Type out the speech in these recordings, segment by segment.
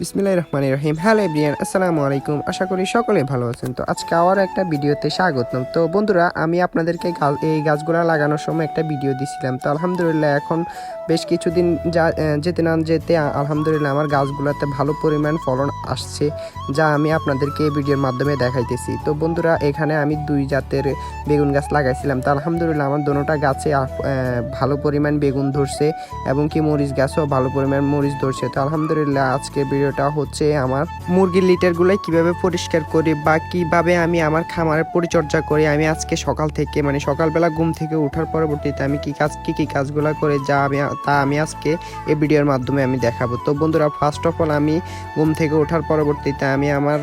বিসমিল্লাহ রহমান রহিম। Hello everyone আসসালামু আলাইকুম। আশা করি সকলে ভালো আছেন। তো আজকে আবার একটা ভিডিওতে স্বাগতম। তো বন্ধুরা, আমি আপনাদেরকে এই গাছগুলা লাগানোর সময় একটা ভিডিও দিছিলাম। তো আলহামদুলিল্লাহ এখন বেশ কিছুদিন যা যেতে না যেতে আলহামদুলিল্লাহ আমার গাছগুলোতে ভালো পরিমাণ ফলন আসছে, যা আমি আপনাদেরকে এই ভিডিওর মাধ্যমে দেখাইতেছি। তো বন্ধুরা, এখানে আমি দুই জাতের বেগুন গাছ লাগাইছিলাম। তো আলহামদুলিল্লাহ আমার দোনোটা গাছে ভালো পরিমাণ বেগুন ধরছে, এবং কি মরিচ গাছও ভালো পরিমাণ মরিচ ধরছে। তো আলহামদুলিল্লাহ আজকে ভিডিওটা হচ্ছে আমার মুরগির লিটারগুলো কীভাবে পরিষ্কার করি বা কীভাবে আমি আমার খামারের পরিচর্যা করি, আমি আজকে সকাল থেকে মানে সকালবেলা ঘুম থেকে ওঠার পরবর্তীতে আমি কি কাজ, কি কি কাজগুলো করে যা আমি, তা আমি আজকে এই ভিডিওর মাধ্যমে আমি দেখাবো। তো বন্ধুরা ফার্স্ট অফ অল আমি ঘুম থেকে ওঠার পরবর্তীতে আমি আমার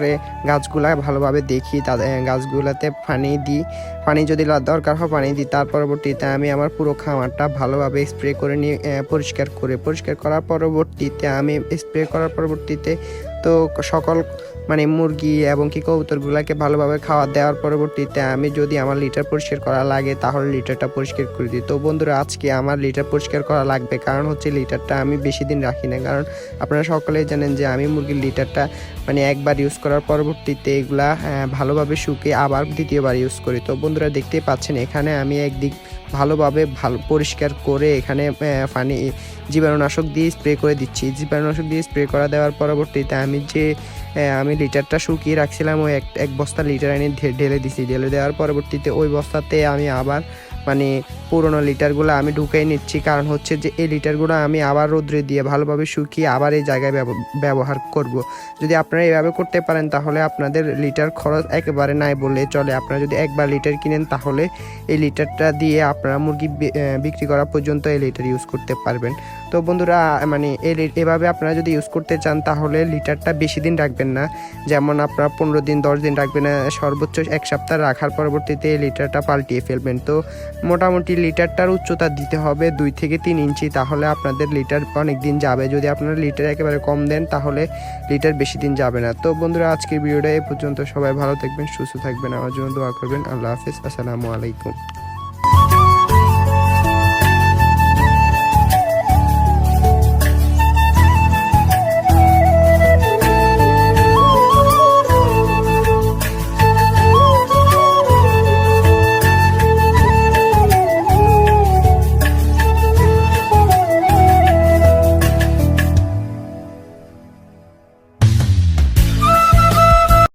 গাছগুলা ভালোভাবে দেখি তাদের গাছগুলাতে পানি দিই, পানি যদি দরকার হয় পানি দিই, তার পরবর্তীতে আমি আমার পুরো খামারটা ভালোভাবে স্প্রে করে নিয়ে পরিষ্কার করে। পরিষ্কার করার পরবর্তীতে আমি স্প্রে করার পরবর্তীতে তো সকল মানে মুরগি এবং কি কবুতরগুলোকে ভালোভাবে খাওয়া দেওয়ার পরবর্তীতে আমি যদি আমার লিটার পরিষ্কার করা লাগে, তাহলে লিটারটা পরিষ্কার করে দিই। তো বন্ধুরা, আজকে আমার লিটার পরিষ্কার করা লাগবে, কারণ হচ্ছে লিটারটা আমি বেশি দিন রাখি না। কারণ আপনারা সকলেই জানেন যে আমি মুরগির লিটারটা মানে একবার ইউজ করার পরবর্তীতে এগুলা ভালোভাবে শুকিয়ে আবার দ্বিতীয়বার ইউজ করি। তো বন্ধুরা, দেখতেই পাচ্ছেন, এখানে আমি একদিক ভালোভাবে ভালো পরিষ্কার করে এখানে পানি জীবাণুনাশক দিয়ে স্প্রে করে দিচ্ছি। জীবাণুনাশক দিয়ে স্প্রে করা দেওয়ার পরবর্তীতে আমি যে আমি লিটারটা শুকিয়ে রাখছিলাম, ওই এক এক বস্তা লিটার এনে ঢেলে দিছি। ঢেলে দেওয়ার পরবর্তীতে ওই বস্তাতে আমি আবার মানে পুরোনো লিটারগুলো আমি ঢুকাই নিচ্ছি। কারণ হচ্ছে যে এই লিটারগুলো আমি আবার রোদ্রে দিয়ে ভালোভাবে শুকিয়ে আবার এই জায়গায় ব্যব- ব্যবহার করব। যদি আপনারা এভাবে করতে পারেন তাহলে আপনাদের লিটার খরচ একেবারে নাই বলে চলে। আপনারা যদি একবার লিটার কিনেন তাহলে এই লিটারটা দিয়ে আপনারা মুরগি বিক্রি করা পর্যন্ত এই লিটার ইউজ করতে পারবেন। তো বন্ধুরা মানে এভাবে আপনারা যদি ইউজ করতে চান, তাহলে লিটারটা বেশি দিন রাখবেন না। যেমন আপনারা পনেরো দিন, দশ দিন রাখবেন না, সর্বোচ্চ এক সপ্তাহ রাখার পরবর্তীতে লিটারটা পাল্টিয়ে ফেলবেন। তো মোটামুটি লিটারটার উচ্চতা দিতে হবে দুই থেকে তিন ইঞ্চি, তাহলে আপনাদের লিটার অনেক দিন যাবে। যদি আপনারা লিটার একেবারে কম দেন, তাহলে লিটার বেশি দিন যাবে না। তো বন্ধুরা, আজকের ভিডিওটা এ পর্যন্ত। সবাই ভালো থাকবেন, সুস্থ থাকবেন। আমার জন্য দোয়া করবেন। আল্লাহ হাফিজ। আসসালামু আলাইকুম।